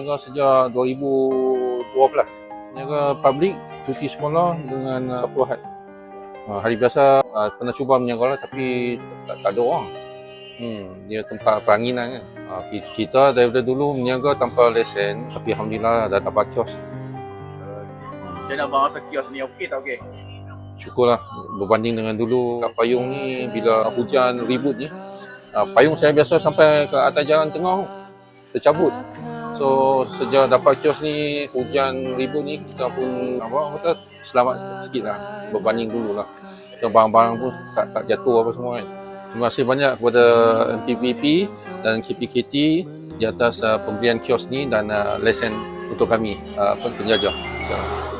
berniaga sejak 2012. Berniaga public, cuti sekolah dengan uh, Sabtu Ahad. Uh, hari biasa uh, pernah cuba berniaga lah tapi tak, tak ada orang. Hmm, dia tempat peranginan kan. Uh, ki- kita daripada dulu berniaga tanpa lesen tapi Alhamdulillah dah dapat kios. Macam mana abang rasa kios ni okey tak okey? Syukurlah berbanding dengan dulu kat payung ni bila hujan ribut ni. Uh, payung saya biasa sampai ke atas jalan tengah tercabut. So sejak dapat kios ni hujan ribut ni kita pun apa kata selamat sikit lah berbanding dulu lah. Barang-barang pun tak, tak jatuh apa semua kan. Terima kasih banyak kepada MPPP dan KPKT di atas uh, pemberian kios ni dan uh, lesen untuk kami uh, penjajah. InsyaAllah.